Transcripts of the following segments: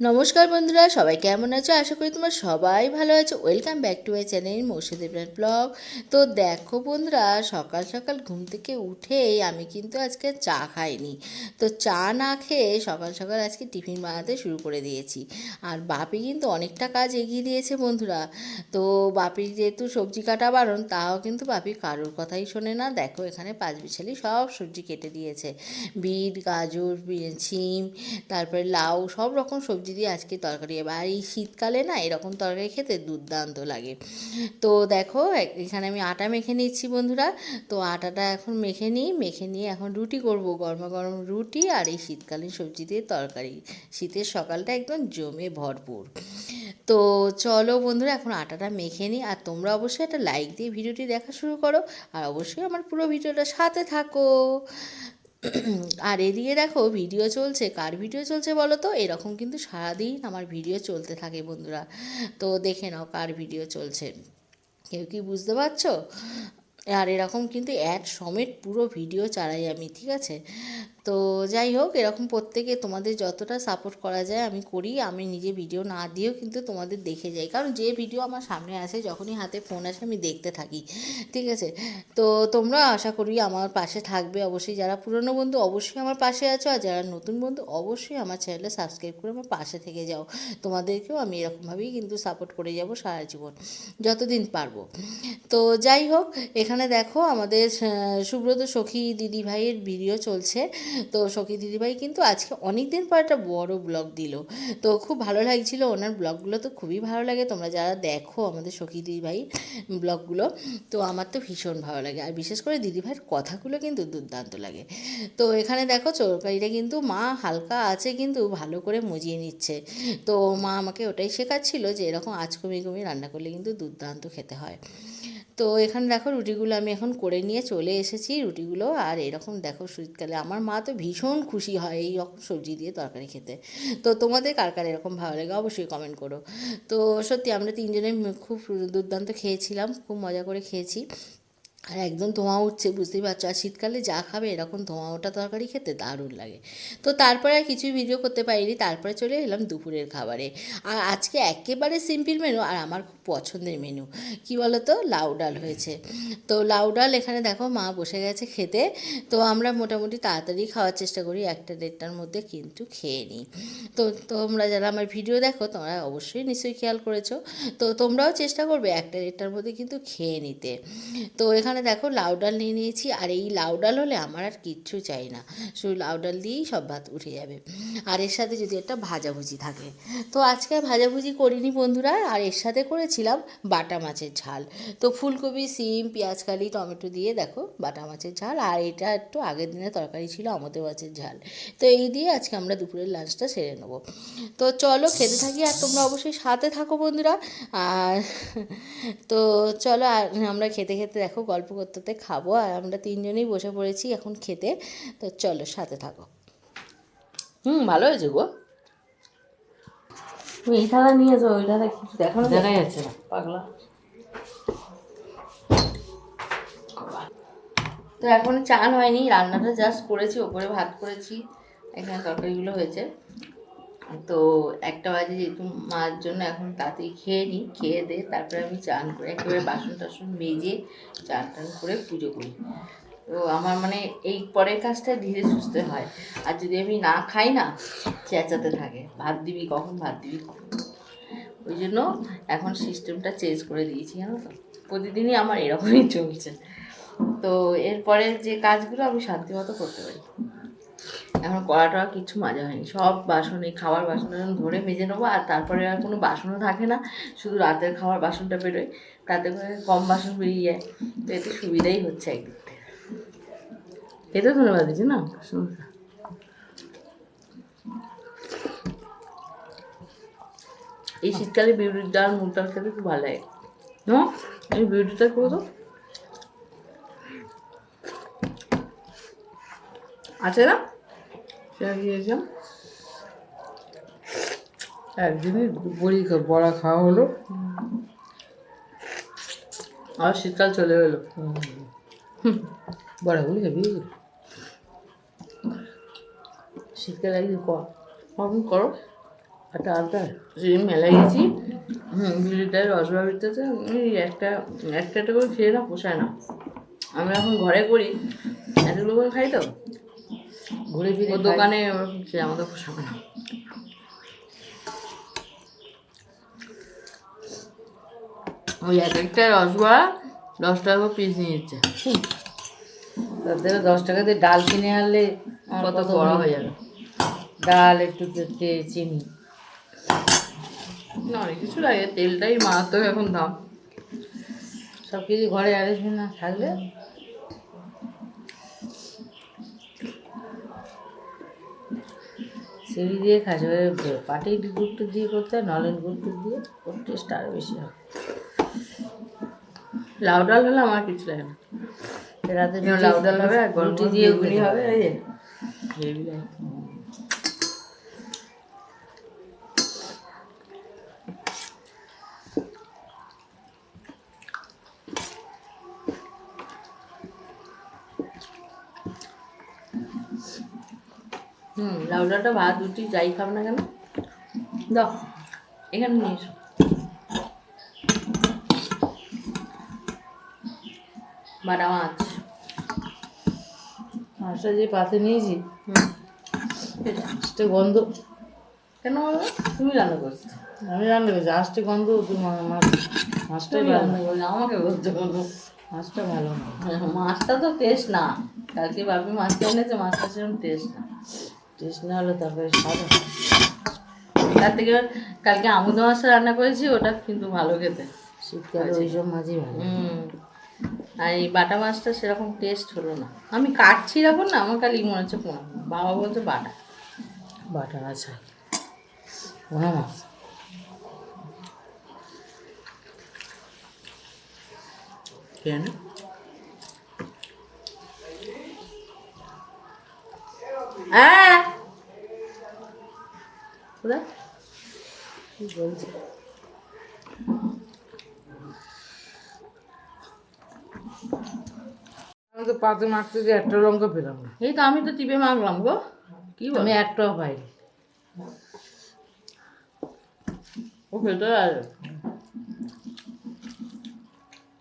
নমস্কার বন্ধুরা, সবাই কেমন আছো? আশা করি তোমরা সবাই ভালো আছো। Welcome back to my channel মৌসুদি brand blog তো দেখো বন্ধুরা, সকাল সকাল ঘুম থেকে উঠেই আমি কিন্তু আজকে চা খাইনি। তো চা না খেয়ে সকাল সকাল আজকে টিফিন বানাতে শুরু করে দিয়েছি। আর বাপি কিন্তু অনেকটা কাজ এগিয়ে দিয়েছে বন্ধুরা। তো বাপির যেহেতু সবজি কাটা বারণ, তাও কিন্তু বাপি কারোর কথাই শোনে না। দেখো এখানে পাঁচ বিছালি সব সবজি কেটে দিয়েছে। বিট, গাজর সিম তারপরে লাউ, সব রকম সবজি দিয়ে আজকে তরকারি আর এই শীতকালে না এরকম তরকারি খেতে দুর্দান্ত লাগে। তো দেখো এখানে আমি আটা মেখে নিচ্ছি বন্ধুরা। তো আটাটা এখন মেখে নিই, মেখে নিয়ে এখন রুটি করব, গরমা গরম রুটি আর এই শীতকালীন সবজি দিয়ে তরকারি। শীতের সকালটা একদম জমে ভরপুর। তো চলো বন্ধুরা, এখন আটাটা মেখে নিই। আর তোমরা অবশ্যই একটা লাইক দিয়ে ভিডিওটি দেখা শুরু করো। আর অবশ্যই আমার পুরো ভিডিওটা সাথে থাকো। আর এদিকে দেখো ভিডিও চলছে। কার ভিডিও চলছে বলো তো? এরকম কিন্তু সারাদিন আমার ভিডিও চলতে থাকে বন্ধুরা। তো দেখে নাও কার ভিডিও চলছে। কেউ কি বুঝতে পারছ? আর এরকম কিন্তু অ্যাড সমেত পুরো ভিডিও চালাই আমি, ঠিক আছে? তো যাই হোক, এরকম প্রত্যেকে তোমাদের যতটা সাপোর্ট করা যায় আমি করি। আমি নিজে ভিডিও না দিয়েও কিন্তু তোমাদের দেখে যাই। কারণ যে ভিডিও আমার সামনে আসে, যখনই হাতে ফোন আসে, আমি দেখতে থাকি। ঠিক আছে? তো তোমরা আশা করি আমার পাশে থাকবে। অবশ্যই যারা পুরনো বন্ধু, অবশ্যই আমার পাশে আছো। আর যারা নতুন বন্ধু, অবশ্যই আমার চ্যানেলে সাবস্ক্রাইব করে আমার পাশে থেকে যাও। তোমাদেরকেও আমি এরকমভাবেই কিন্তু সাপোর্ট করে যাব সারা জীবন, যতদিন পারব। তো যাই হোক, এখানে দেখো আমাদের সুব্রত সখী দিদি ভাইয়ের ভিডিও চলছে। তো সখী দিদিভাই কিন্তু আজকে অনেক দিন পর একটা বড় ব্লগ দিল। তো খুব ভালো লাগছিল, ওনার ব্লগগুলো তো খুবই ভালো লাগে। তোমরা যারা দেখো আমাদের সখী দিদিভাই ব্লগগুলো তো আমার তো ভীষণ ভালো লাগে। আর বিশেষ করে দিদিভাইয়ের কথাগুলো কিন্তু দুর্দান্ত লাগে। তো এখানে দেখো তরকারিটা কিন্তু মা হালকা আছে কিন্তু ভালো করে মজিয়ে নিচ্ছে। তো মা আমাকে ওটাই শেখাচ্ছিল যে এরকম আজ কমিয়ে কমিয়ে রান্না করলে কিন্তু দুর্দান্ত খেতে হয়। তো এখানে দেখো রুটিগুলো আমি এখন করে নিয়ে চলে এসেছি। রুটিগুলো আর এরকম দেখো শীতকালে আমার মা তো ভীষণ খুশি হয় এই রকম সবজি দিয়ে তরকারি খেতে। তো তোমাদের কার কার এরকম ভালো লাগে অবশ্যই কমেন্ট করো। তো সত্যি আমরা তিনজনে খুব দুর্দান্ত খেয়েছিলাম, খুব মজা করে খেয়েছি। আর একদম ধোঁয়া উঠছে, বুঝতেই পারছ? আর শীতকালে যা খাবে এরকম ধোঁয়া ওঠা তরকারি খেতে দারুণ লাগে। তো তারপরে আর কিছুই ভিডিও করতে পারিনি, তারপরে চলে এলাম দুপুরের খাবারে। আর আজকে একেবারে সিম্পল মেনু আর আমার খুব পছন্দের মেনু কি বলো তো লাউ ডাল হয়েছে। তো লাউ ডাল এখানে দেখো মা বসে গেছে খেতে। তো আমরা মোটামুটি তাড়াতাড়ি খাওয়ার চেষ্টা করি, একটা দেড়টার মধ্যে কিন্তু খেয়ে নিই। তো তোমরা যারা আমার ভিডিও দেখো, তোমরা অবশ্যই নিশ্চয়ই খেয়াল করেছ। তো তোমরাও চেষ্টা করবে একটা দেড়টার মধ্যে কিন্তু খেয়ে নিতে। তো এখানে দেখো লাউ ডাল নিয়ে নিয়েছি, আর এই লাউ ডাল হলে আমার আর কিচ্ছু চাই না। শুধু লাউ ডাল দিয়েই সব ভাত উঠে যাবে। আর এর সাথে যদি একটা ভাজাভুজি থাকে। তো আজকে ভাজাভুজি করিনি বন্ধুরা, আর এর সাথে করেছিলাম বাটা মাছের ঝাল। তো ফুলকপি, সিম, পেঁয়াজ, কালি, টমেটো দিয়ে দেখো বাটা মাছের ঝাল, আর এটা একটু আগের দিনের তরকারি ছিল আমতে মাছের ঝাল। তো এই দিয়ে আজকে আমরা দুপুরের লাঞ্চটা সেরে নেব। তো চলো খেতে থাকি, আর তোমরা অবশ্যই সাথে থাকো বন্ধুরা। আর তো চলো, আর আমরা খেতে খেতে দেখো গল্প করতে করতে খাব আর আমরা তিনজনেই বসে পড়েছি এখন খেতে। তো চলো সাথে থাকো। হুম ভালো হয়েছে গো। তুমি এই থালা নিয়ে যাও ওই থালা কিছু দেখো না। দেখা যাচ্ছে না পাগলা। তো এখনও চান হয়নি রান্নাটা জাস্ট করেছি ওপরে ভাত করেছি এখানে তরকারিগুলো হয়েছে। তো একটা বাজে যেহেতু মার জন্য এখন তাড়াতাড়ি খেয়ে নিই খেয়ে দে তারপরে আমি চান করে একেবারে বাসন টাসন মেজে চান টান করে পুজো করি। তো আমার মানে এই পরের কাজটা ধীরে সুস্থে হয়। আর যদি আমি না খাই না, চেঁচাতে থাকে, ভাত দিবি কখন, ভাত দিবি কখন। ওই জন্য এখন সিস্টেমটা চেঞ্জ করে দিয়েছি, জানো তো? প্রতিদিনই আমার এরকমই চলছে। তো এরপরের যে কাজগুলো আমি শান্তি মতো করতে পারি। এখন কড়া টড়া কিছু মাজা হয়নি। সব বাসন, এই খাবার বাসন ধরে মেজে নেব আর তারপরে আর কোনো বাসনও থাকে না। শুধু রাতের খাওয়ার বাসনটা বেরোয়, তাতে করে কম বাসন বেরিয়ে যায়। তো এতে সুবিধাই হচ্ছে একদিক থেকে। এতে ধন্যবাদ দিচ্ছি না? এই শীতকালে বিউটির ডাল, মুগ ডাল খেতে খুব ভালো লাগে। এই বিউটিটা করো তো? আছে না? সেটা দিয়েছিলাম একদিনই বড়ি বড়া খাওয়া হলো। আর শীতকাল চলে গেলো বড়াগুলি খাবি? শীতকালে একদিন কখন করো? একটা আলতা সেদিন মেলায় গেছি। হুম দু লিটার রসগোল্লা একটা একটা করে খেয়ে না, পোষায় না। আমি এখন ঘরে করি। এতগুলো করে খাই তো? ঘুরে ফিরে দোকানে খেয়ে আমাদের পোষাবে না। ওই এক একটা রসগোল্লা দশ টাকা করে পিস নিয়ে নিচ্ছে তার থেকে দশ টাকা দিয়ে ডাল কিনে আনলে কত বড় হয়ে যাবে। ডাল একটু চিনি। না অনেক কিছু লাগে তেলটাই মারাত্মক এখন দাম। সব কিছু ঘরে অ্যারেঞ্জমেন্ট না থাকলে? সিঁড়ি দিয়ে খাস পাটির গুড়টা দিয়ে করতে হয় নলেন গুড়টা দিয়ে ওর টেস্ট আরও বেশি হয়। লাউ ডাল হলে আমার কিছু লাগে না। রাতে লাউ ডাল হবে আর গরম দিয়ে বেগুনি হবে এই যে। হেভি লাগে। হুম লাউ ডালটা ভাত রুটি যাই খাবে না কেন? দাও এখানে নিয়ে এসো। বাটা মাছ। মাছটা যে পাতে নিয়েছি আসতে গন্ধ। কেন? তুমি রান্না করছ। আমি রান্না করেছি আসতে গন্ধ তুই মা- মাছ মাছটাই রান্না না। আমাকে বলছো কেন? মাছটা ভালো না। মাছটা তো টেস্ট না। কালকে বাপি মাছটা এনেছে মাছটা সেরকম টেস্ট না। টেস্ট না হলে তারপরে স্বাদ তার থেকে কালকে আমুদ মাছটা রান্না করেছি ওটা কিন্তু ভালো খেতে শীতকালে ওই সব মাছই ভালো আর এই বাটা মাছটা সেরকম টেস্ট হলো না আমি কাটছি যখন না আমার খালি মনে হচ্ছে পোনা বাবা বলছে বাটা বাটা মাছ হয় পোনা মাছ কেন? হ্যাঁ। আমি তো পাতে মাখতে যে একটা লঙ্কা পেলাম না। এই তো আমি তো টিপে মাগলাম গো। কি আমি একটাও পাইনি। ও ভেতরে আছে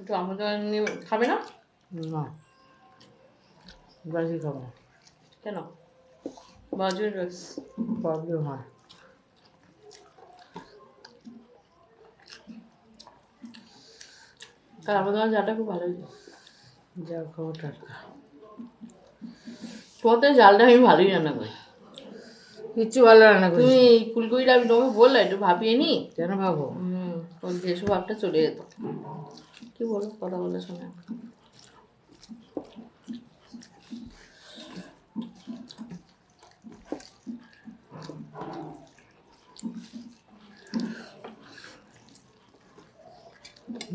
একটু আমাদের নিয়ে খাবে না? না। বাসি খাব না। কেন বাজুর প্রবলেম হয়। কাল আমাদের জালটা খুব ভালো যা খাব টাটকা তোমাদের জালটা আমি ভালোই রান্না করি। কিচ্ছু ভালো রান্না করি তুমি এই ফুলকপিটা আমি তোমাকে বললাম একটু ভাপিয়ে নি। কেন ভাবো? হুম ওর দেশ ভাবটা চলে যেত। কি বলো কথা বলে শোনা।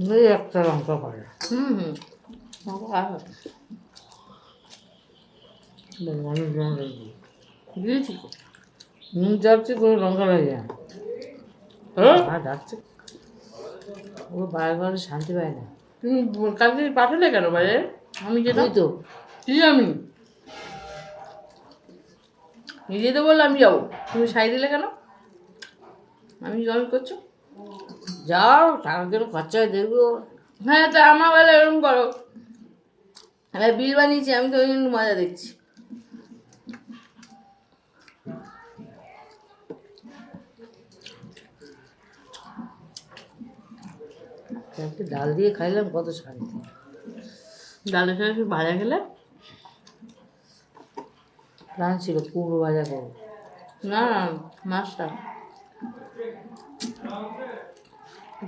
এই একটা লঙ্কা পারে হুম হুম। অনেক দিই দিয়েছি নুন যাচ্ছে কোনো লঙ্কা লাগে হ্যাঁ যাচ্ছে ও বাইরে ঘরে শান্তি পায় না তুমি কালকে পাঠালে কেন বাইরে আমি যেতাম তো তুই আমি নিজে তো বললাম আমি যাব তুমি সাই দিলে কেন আমি জমি করছ যাও টাকা কেন খরচা হয় দেখব হ্যাঁ তা আমার বেলা এরকম করো। হ্যাঁ বিল বানিয়েছি, আমি তো ওই জন্য মজা দেখছি। ডাল দিয়ে খাইলাম, কত শান্তি। ডালের সাথে ভাজা খেলে? প্ল্যান ছিল, কুমড়ো ভাজা করব না না, মাছটা।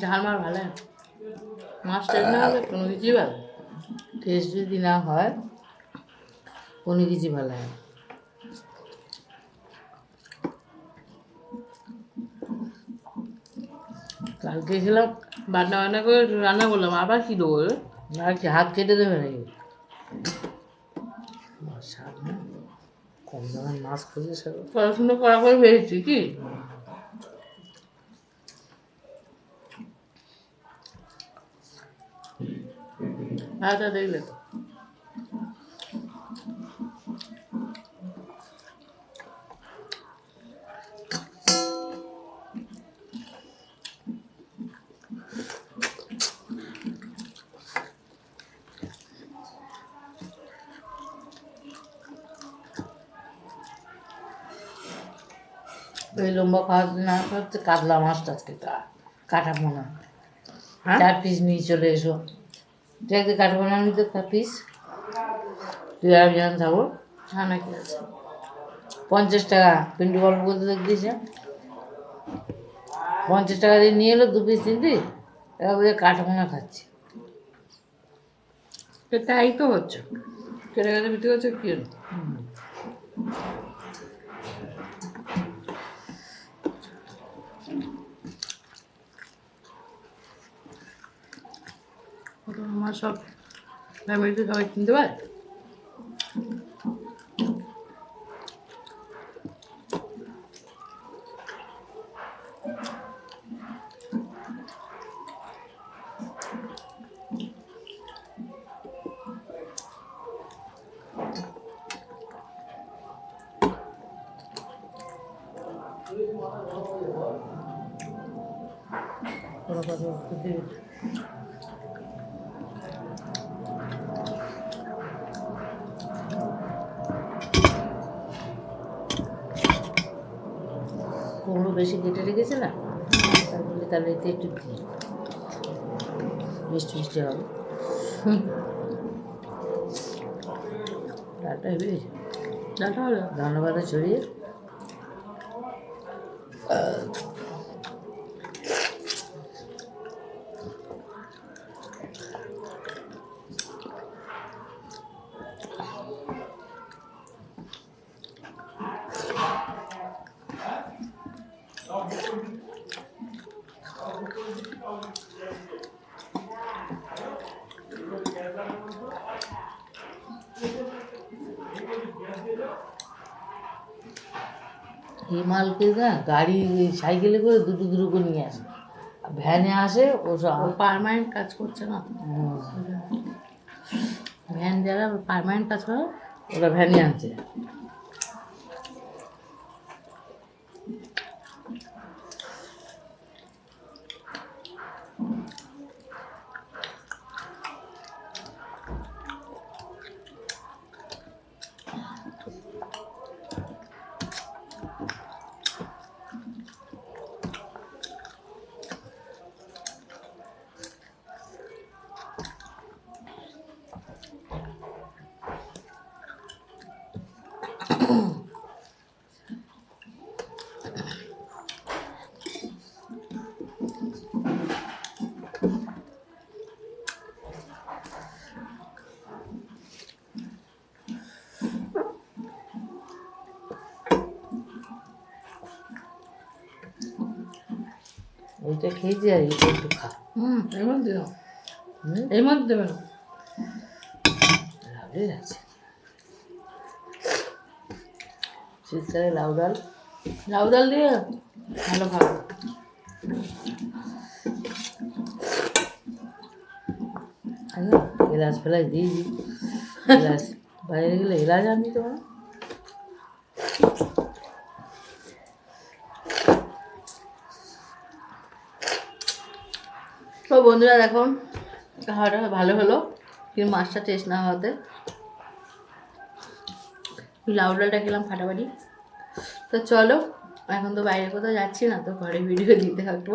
ঝাল মার ভালো। মাছ টেস্ট না হলে কোনো কিছুই ভালো। টেস্ট যদি না হয় কোনো কিছু ভালো হয়। কালকে খেলাম বান্না বান্না করে রান্না করলাম। আবার কি দেবো কি, হাত কেটে দেবে নাকি? না। কম দামের মাছ খুঁজে পড়াশুনো করা করে পেয়েছি কি? আচ্ছা দেখলে তো। ওই লম্বা খাওয়া না করতে কাতলা মাছটা আজকে কাটা হ্যাঁ? চার পিস নিয়ে চলে এসো। একদিন কাটা পোনা নিতে পিস তুই আর যখন যাব হ্যাঁ নাকি আছে পঞ্চাশ টাকা পিন্টু গল্প করতে দেখ দিয়েছে পঞ্চাশ টাকা দিয়ে নিয়ে এলো দু পিস তিনটি এবার বুঝে কাটা পোনা খাচ্ছি তাই তো হচ্ছে কেটে গেছে বিক্রি করছে কি আমার সব ফ্যামিলিতে সবাই কিনতে পারে। কোনো কেটে রেখেছে না? তারপরে তাহলে এতে একটু দিই মিষ্টি মিষ্টি হবে। ডালটা হেবি ডালটা ধন্যবাদ ছড়িয়ে হিমালকে না গাড়ি সাইকেলে করে দুটো দুটো করে নিয়ে আসে। আর ভ্যানে আসে ও সব পারমানেন্ট কাজ করছে না? ভ্যান যারা পারমানেন্ট কাজ করে ওরা ভ্যানে আনছে। ওইটা খেয়েছি আর এইটা একটু খা হুম এর মধ্যে দাও হুম এর মধ্যে দেবে না লাভলি আছে শীতকালে লাউ ডাল লাউ ডাল দিয়ে ভালো খাব এলাচ ফেলাচ দিই। এলাচ বাইরে গেলে এলাচ আনবি তো না তো বন্ধুরা দেখো, খাওয়াটা ভালো হলো, কিন্তু মাছটা টেস্ট না হওয়াতে। লাউ ডালটা খেলাম ফাটাফাটি। তো চলো, এখন তো বাইরে কোথাও যাচ্ছি না, তো ঘরে ভিডিও দিতে থাকব।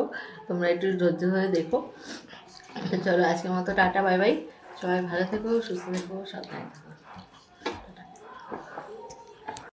তোমরা একটু ধৈর্য ধরে দেখো। তো চলো, আজকের মতো টাটা বাই বাই সবাই ভালো থেকো, সুস্থ থেকো, সাবধানে